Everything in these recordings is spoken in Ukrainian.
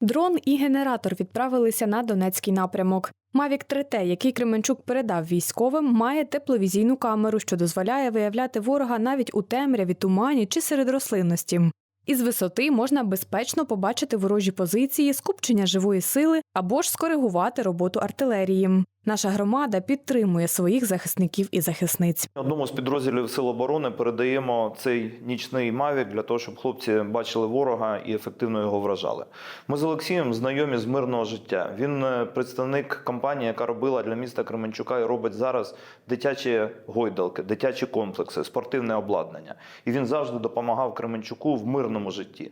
Дрон і генератор відправилися на Донецький напрямок. Мавік 3T, який Кременчук передав військовим, має тепловізійну камеру, що дозволяє виявляти ворога навіть у темряві, тумані чи серед рослинності. Із висоти можна безпечно побачити ворожі позиції, скупчення живої сили або ж скоригувати роботу артилерії. Наша громада підтримує своїх захисників і захисниць. Одному з підрозділів Сил оборони передаємо цей нічний мавік для того, щоб хлопці бачили ворога і ефективно його вражали. Ми з Олексієм знайомі з мирного життя. Він е, представник компанії, яка робила для міста Кременчука і робить зараз дитячі гойдалки, дитячі комплекси, спортивне обладнання. І він завжди допомагав Кременчуку в мирному житті.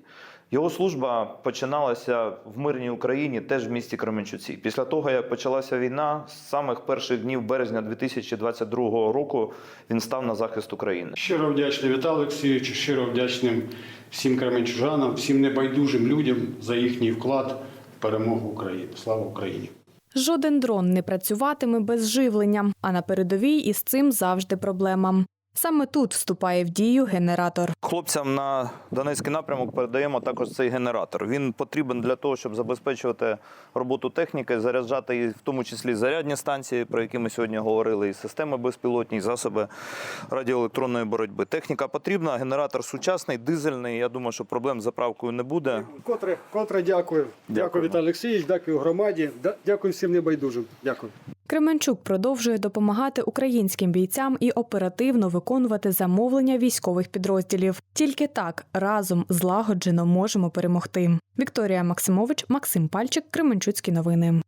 Його служба починалася в мирній Україні, теж в місті Кременчуці. Після того, як почалася війна, самих перших днів березня 2022 року він став на захист України. Щиро вдячний Віталію Олексійовичу, щиро вдячним всім кременчужанам, всім небайдужим людям за їхній вклад в перемогу України. Слава Україні! Жоден дрон не працюватиме без живлення, а на передовій із цим завжди проблема. Саме тут вступає в дію генератор. Хлопцям на Донецький напрямок передаємо також цей генератор. Він потрібен для того, щоб забезпечувати роботу техніки, заряджати її, в тому числі зарядні станції, про які ми сьогодні говорили, і системи безпілотні, і засоби радіоелектронної боротьби. Техніка потрібна, генератор сучасний, дизельний. Я думаю, що проблем з заправкою не буде. Котре, котре дякую. Дякую. Віталій Олексійович, дякую громаді, дякую всім небайдужим. Дякую. Кременчук продовжує допомагати українським бійцям і оперативно виконувати замовлення військових підрозділів. Тільки так разом злагоджено можемо перемогти. Вікторія Максимович, Максим Пальчик, Кременчуцькі новини.